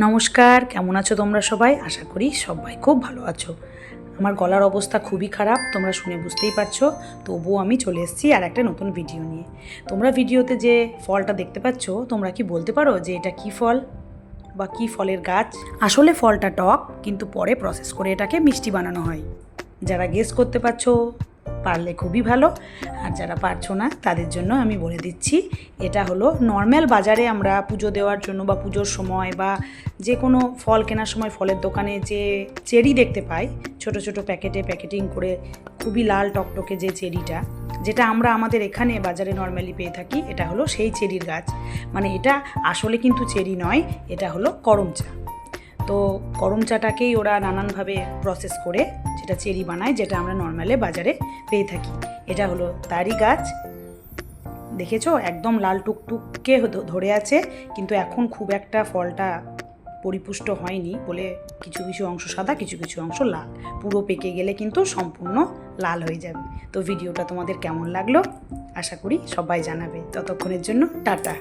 নমস্কার, কেমন আছো তোমরা সবাই? আশা করি সবাই খুব ভালো আছো। আমার গলার অবস্থা খুবই খারাপ, তোমরা শুনে বুঝতেই পারছ। তবুও আমি চলে এসেছি আর একটা নতুন ভিডিও নিয়ে। তোমরা ভিডিওতে যে ফলটা দেখতে পাচ্ছ, তোমরা কি বলতে পারো যে এটা কি ফল বা কি ফলের গাছ? আসলে ফলটা টক, কিন্তু পরে প্রসেস করে এটাকে মিষ্টি বানানো হয়। যারা গেস করতে পারছ পারলে খুবই ভালো। আর যারা পারছ না, তাদের জন্য আমি বলে দিচ্ছি, এটা হলো নর্মাল বাজারে আমরা পুজো দেওয়ার জন্য বা পুজোর সময় বা যে কোনো ফল কেনার সময় ফলের দোকানে যে চেরি দেখতে পাই, ছোট ছোট প্যাকেটে প্যাকেটিং করে খুবই লাল টকটকে যে চেরিটা, যেটা আমরা আমাদের এখানে বাজারে নর্মালি পেয়ে থাকি, এটা হলো সেই চেরির গাছ। মানে এটা আসলে কিন্তু চেরি নয়, এটা হলো করম চা তো করম চাটাকেই ওরা নানানভাবে প্রসেস করে যেটা চেরি বানায়, যেটা আমরা নর্মালে বাজারে পেয়ে থাকি। এটা হলো তারই গাছ। দেখেছ? একদম লাল টুকটুককে ধরে আছে, কিন্তু এখন খুব একটা ফলটা পরিপুষ্ট হয়নি বলে কিছু কিছু অংশ সাদা, কিছু কিছু অংশ লাল। পুরো পেকে গেলে কিন্তু সম্পূর্ণ লাল হয়ে যাবে। তো ভিডিওটা তোমাদের কেমন লাগল? আশা করি সবাই জানাবে। ততক্ষণের জন্য টাটা।